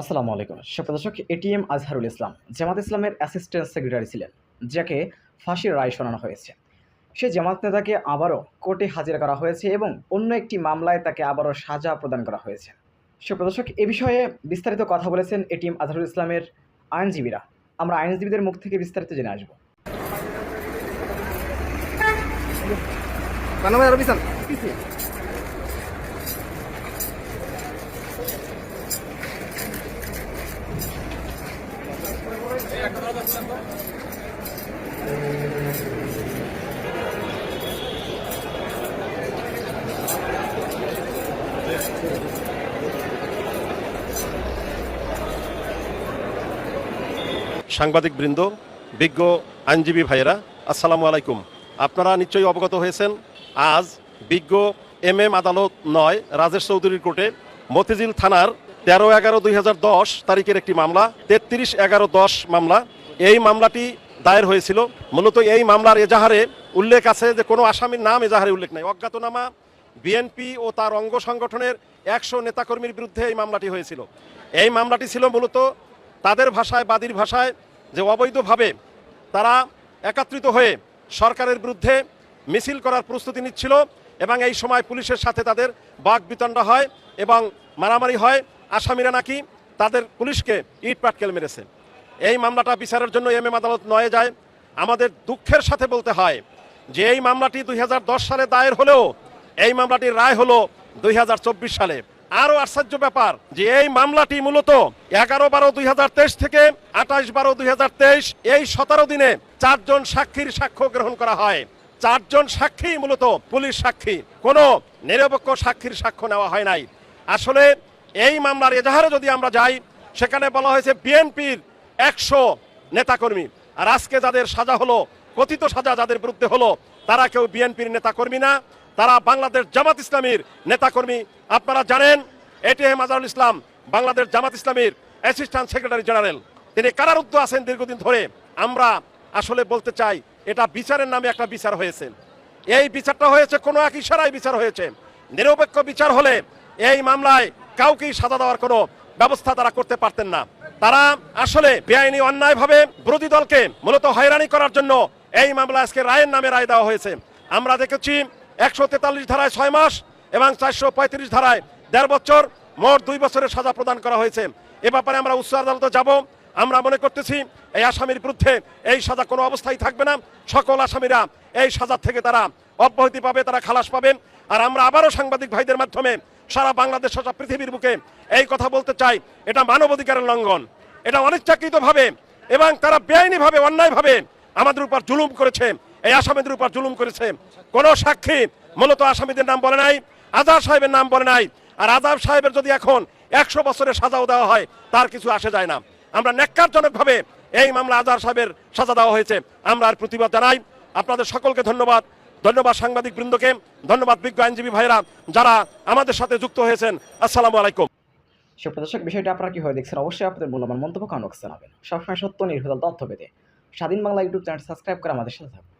আসসালামু আলাইকুম। সুপ্রদর্শক এটিএম আজহারুল ইসলাম, জামাত ইসলামের অ্যাসিস্ট্যান্ট সেক্রেটারি ছিলেন, যাকে ফাঁসির রায় শোনানো হয়েছে। সে জামাত নেতাকে আবারও কোর্টে হাজির করা হয়েছে এবং অন্য একটি মামলায় তাকে আবারও সাজা প্রদান করা হয়েছে। সুপ্রদর্শক এ বিষয়ে বিস্তারিত কথা বলেছেন এটিএম আজহারুল ইসলামের আইনজীবীরা। আমরা আইনজীবীদের মুখ থেকে বিস্তারিত জেনে আসব। Arabisan? সাংবাদিক বৃন্দ বিজ্ঞ আইনজীবী ভাইয়েরা, আসসালামু আলাইকুম। আপনারা নিশ্চয়ই অবগত হয়েছেন, আজ বিজ্ঞ এম এম আদালত নয়, রাজেশ চৌধুরীর কোর্টে মতিঝিল থানার তেরো এগারো দুই তারিখের একটি মামলা, তেত্রিশ এগারো দশ মামলা। এই মামলাটি দায়ের হয়েছিল। মূলত এই মামলার এজাহারে উল্লেখ আছে যে কোনো আসামির নাম এজাহারে উল্লেখ নাই। অজ্ঞাতনামা, বিএনপি ও তার অঙ্গ সংগঠনের একশো নেতাকর্মীর বিরুদ্ধে এই মামলাটি হয়েছিল। এই মামলাটি ছিল মূলত তাদের ভাষায়, বাদীর ভাষায় যে অবৈধভাবে তারা একত্রিত হয়ে সরকারের বিরুদ্ধে মিছিল করার প্রস্তুতি নিচ্ছিল এবং এই সময় পুলিশের সাথে তাদের বাক বিতণ্ডা হয় এবং মারামারি হয়। আসামিরা নাকি তাদের পুলিশকে ইট পাটকেল মেরেছে। এই মামলাটা বিচারের জন্য এম এম আদালত নয়ে যায়। আমাদের দুঃখের সাথে বলতে হয় যে এই মামলাটি দুই হাজার দশ সালে দায়ের হলেও, এই মামলাটির রায় হলো দুই হাজার চব্বিশ সালে। আরও আশ্চর্য ব্যাপার যে এই মামলাটি মূলত এগারো বারো দুই থেকে আঠাশ বারো দুই এই সতেরো দিনে চারজন সাক্ষীর সাক্ষ্য গ্রহণ করা হয়। চারজন সাক্ষী মূলত পুলিশ সাক্ষী। কোনো নিরপেক্ষ সাক্ষীর সাক্ষ্য নেওয়া হয় নাই। আসলে এই মামলার এজাহারে যদি আমরা যাই, সেখানে বলা হয়েছে বিএনপির একশো নেতাকর্মী। আর আজকে যাদের সাজা হলো, কথিত সাজা যাদের বিরুদ্ধে হলো, তারা কেউ বিএনপির নেতাকর্মী না। তারা বাংলাদেশ জামাত ইসলামীর নেতাকর্মী। আপনারা জানেন এটি এটিএম আজহারুল ইসলাম বাংলাদেশ জামাত ইসলামীর অ্যাসিস্ট্যান্ট সেক্রেটারি জেনারেল তিনি কারারুদ্ধ আছেন দীর্ঘদিন ধরে। আমরা আসলে বলতে চাই, এটা বিচারের নামে একটা বিচার হয়েছে। এই বিচারটা হয়েছে, কোনো এক ইশারায় বিচার হয়েছে। নিরপেক্ষ বিচার হলে এই মামলায় কাউকেই সাজা দেওয়ার কোনো ব্যবস্থা তারা করতে পারতেন না। তারা আসলে বেআইনি অন্যায়ভাবে বিরোধী দলকে মূলত হয়রানি করার জন্য এই মামলা আজকে রায়ের নামে রায় দেওয়া হয়েছে। আমরা দেখেছি একশো তেতাল্লিশ ধারায় ছয় মাস এবং চারশো পঁয়ত্রিশ ধারায় দেড় বছর, মোট দুই বছরের সাজা প্রদান করা হয়েছে। এ ব্যাপারে আমরা উচ্চ আদালতে যাব। আমরা মনে করতেছি, এই আসামির বিরুদ্ধে এই সাজা কোনো অবস্থায় থাকবে না। সকল আসামিরা এই সাজা থেকে তারা অব্যাহতি পাবে, তারা খালাস পাবেন আর আমরা আবারও সাংবাদিক ভাইদের মাধ্যমে সারা বাংলাদেশ সারা পৃথিবীর বুকে এই কথা বলতে চাই, এটা মানবাধিকারের লঙ্ঘন। এটা অনিচ্ছাকৃতভাবে এবং তারা বেআইনিভাবে, অন্যায়ভাবে আমাদের উপর জুলুম করেছে। এই আসামিদের উপর জুলুম করেছে। কোন সাক্ষী মূলত আসামিদের নাম বলে নাই আজাদ সাহেবের নাম বলে নাই। আর আজাদ সাহেবের যদি এখন একশো বছরের সাজাও দেওয়া হয়, তার কিছু আসে যায় না। আমরা ন্যাক্কারজনকভাবে এই মামলা আজাদ সাহেবের সাজা দেওয়া হয়েছে। আমরা আর প্রতিবাদ জানাই। আপনাদের সকলকে ধন্যবাদ। ধন্যবাদ সাংবাদিক বৃন্দকে। ধন্যবাদ বিজ্ঞ আইনজীবী ভাইরা যারা আমাদের সাথে যুক্ত হয়েছেন। আসসালামু আলাইকুম। সুপ্রদর্শক বিষয়টা আপনারা কীভাবে দেখছেন? অবশ্যই আপনাদের মূল্যবান মন্তব্য জানাবেন। সবসময় সত্য নির্ভেজাল তথ্য পেতে স্বাধীন বাংলা ইউটিউব চ্যানেল সাবস্ক্রাইব করে আমাদের সাথে থাকুন।